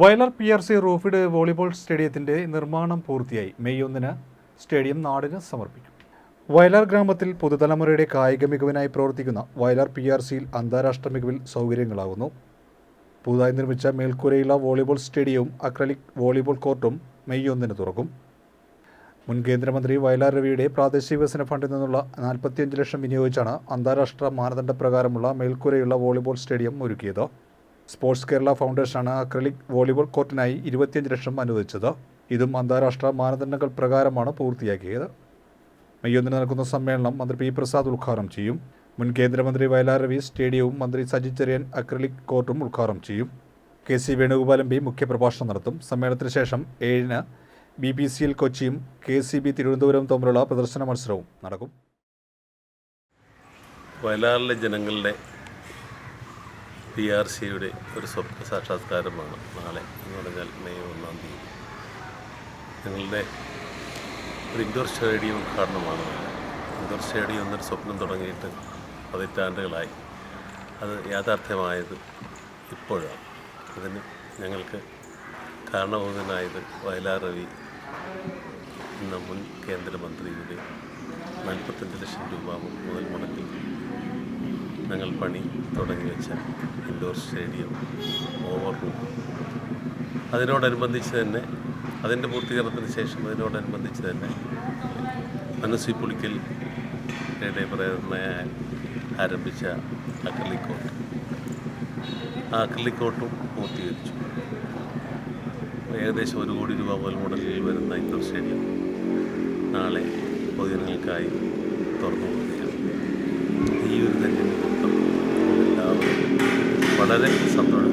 Vayalar P R C roofed volleyball സ്റ്റേഡിയത്തിന്റെ നിർമ്മാണം പൂർത്തിയായി. May ഒന്നിന് സ്റ്റേഡിയം നാടിന് സമർപ്പിക്കും. വയലാർ ഗ്രാമത്തിൽ പുതുതലമുറയുടെ കായിക മികവിനായി പ്രവർത്തിക്കുന്ന വയലാർ പി ആർ സിയിൽ അന്താരാഷ്ട്ര മികവിൽ സൗകര്യങ്ങളാകുന്നു. പുതുതായി നിർമ്മിച്ച മേൽക്കൂരയുള്ള വോളിബോൾ സ്റ്റേഡിയവും അക്രലിക് വോളിബോൾ കോർട്ടും മെയ് ഒന്നിന് തുറക്കും. മുൻ കേന്ദ്രമന്ത്രി വയലാർ രവിയുടെ പ്രാദേശിക വികസന ഫണ്ടിൽ നിന്നുള്ള നാൽപ്പത്തിയഞ്ച് ലക്ഷം വിനിയോഗിച്ചാണ് അന്താരാഷ്ട്ര മാനദണ്ഡപ്രകാരമുള്ള മേൽക്കൂരയുള്ള വോളിബോൾ സ്റ്റേഡിയം ഒരുക്കിയത്. സ്പോർട്സ് കേരള ഫൗണ്ടേഷനാണ് അക്രലിക് വോളിബോൾ കോർട്ടിനായി ഇരുപത്തിയഞ്ച് ലക്ഷം അനുവദിച്ചത്. ഇതും അന്താരാഷ്ട്ര മാനദണ്ഡങ്ങൾ പ്രകാരമാണ് പൂർത്തിയാക്കിയത്. മെയ് ഒന്നിന് നടക്കുന്ന സമ്മേളനം മന്ത്രി പി പ്രസാദ് ഉദ്ഘാടനം ചെയ്യും. മുൻ കേന്ദ്രമന്ത്രി വയലാർ രവി സ്റ്റേഡിയവും മന്ത്രി സജി ചെറിയൻ അക്രലിക് കോർട്ടും ഉദ്ഘാടനം ചെയ്യും. കെ സി വേണുഗോപാൽ ബി മുഖ്യപ്രഭാഷണം നടത്തും. സമ്മേളനത്തിന് ശേഷം ഏഴിന് ബി ബി സി എൽ കൊച്ചിയും കെ സി ബി തിരുവനന്തപുരവും തമ്മിലുള്ള പ്രദർശന മത്സരവും നടക്കും. വയലാറിലെ ജനങ്ങളുടെ പി ആർ സിയുടെ ഒരു സ്വപ്ന സാക്ഷാത്കാരമാണ് നാളെ എന്ന് പറഞ്ഞാൽ മെയ് ഒന്നാം തീയതി. ഞങ്ങളുടെ ഒരു ഇൻഡോർ സ്റ്റേഡിയം ഉദ്ഘാടനമാണ്. ഇൻഡോർ സ്റ്റേഡിയം എന്നൊരു സ്വപ്നം തുടങ്ങിയിട്ട് പതിറ്റാണ്ടുകളായി. അത് യാഥാർത്ഥ്യമായത് ഇപ്പോഴാണ്. അതിന് ഞങ്ങൾക്ക് കാരണഭൂതനായത് വയലാർ രവി എന്ന മുൻ കേന്ദ്രമന്ത്രിയുടെ നാൽപ്പത്തഞ്ച് ലക്ഷം രൂപ മുതൽ മുടക്കിൽ. ഞങ്ങൾ പണി തുടങ്ങി വെച്ച ഇൻഡോർ സ്റ്റേഡിയം ഓവർ റൂം. അതിനോടനുബന്ധിച്ച് തന്നെ അതിന്റെ പൂർത്തീകരണത്തിന് ശേഷം അതിനോടനുബന്ധിച്ച് തന്നെ മനസ്സി പുളിക്കൽ പ്രേരണയാൽ ആരംഭിച്ച അക്രലിക്കോട്ട്. ആ അക്രലിക്കോട്ടും പൂർത്തീകരിച്ചു. ഏകദേശം ഒരു കോടി രൂപ മുതൽ മുടലിൽ വരുന്ന ഇൻഡോർ സ്റ്റേഡിയം നാളെ പൊതുജനങ്ങൾക്കായി വളരെ സന്തോഷം.